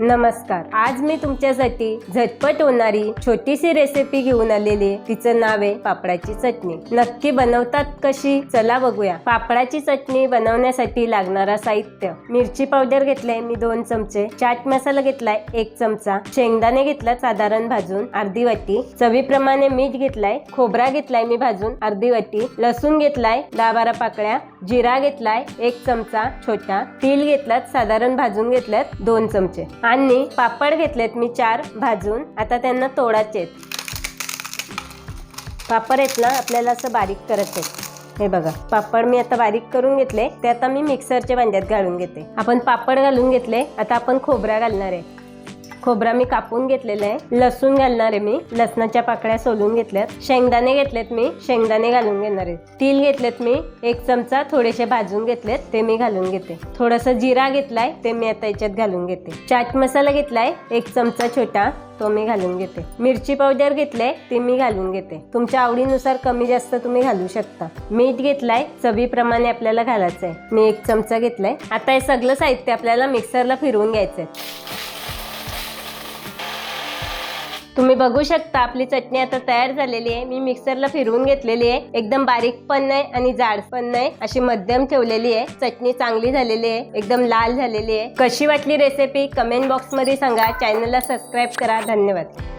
नमस्कार. आज मी तुमच्यासाठी झटपट होणारी छोटीशी रेसिपी घेऊन आलेली आहे. तिचं नाव आहे पापडाची चटणी. नक्की बनवतात कशी? चला बघूया. पापडाची चटणी बनवण्यासाठी लागणारा साहित्य. मिरची पावडर घेतलाय मी दोन चमचे. चाट मसाला घेतलाय एक चमचा. शेंगदाणे घेतला साधारण भाजून अर्धी वाटी. चवीप्रमाणे मीठ घेतलाय. खोबरा घेतलाय मी भाजून अर्धी वाटी. लसूण घेतलाय दहा बारा पाकळ्या. जिरा घेतलाय एक चमचा छोटा. तिल घेतलात साधारण भाजून घेतल्यात दोन चमचे. आणि पापड घेतलेत मी चार भाजून. आता त्यांना तोडायचे पापड आहेत ना आपल्याला असं बारीक करायचे हे बघा पापड मी आता बारीक करून घेतले. ते आता मी मिक्सरच्या भांड्यात घालून घेते. आपण पापड घालून घेतले आता आपण खोबरा घालणार आहे. खोबरा मी कापून घेतलेला आहे. लसूण घालणार आहे मी. लसणाच्या पाकळ्या सोलून घेतल्यात. शेंगदाणे घेतलेत मी. शेंगदाणे घालून घेणार आहे. तीळ घेतलेत मी. एक चमचा थोडेसे भाजून घेतलेत. ते मी घालून घेते. थोडस जिरा घेतलाय. ते मी आता याच्यात घालून घेते. चाट मसाला घेतलाय. एक चमचा छोटा. तो मी घालून घेते. मिरची पावडर घेतले ते मी घालून घेते. तुमच्या आवडीनुसार कमी जास्त तुम्ही घालू शकता. मीठ घेतलाय. चवीप्रमाणे आपल्याला घालायचं आहे मी एक चमचा घेतलाय. आता हे सगळं साहित्य आपल्याला मिक्सरला फिरवून घ्यायचंय. तुम्ही बघू शकता आपली चटणी आता तयार झालेली आहे. मी मिक्सरला फिरवून घेतलेली आहे. एकदम बारीक पण नाही आणि जाड पण नाही. अशी मध्यम ठेवलेली आहे. चटणी चांगली झालेली आहे. एकदम लाल झालेली आहे. कशी वाटली रेसिपी कमेंट बॉक्समध्ये सांगा. चॅनलला सबस्क्राईब करा. धन्यवाद.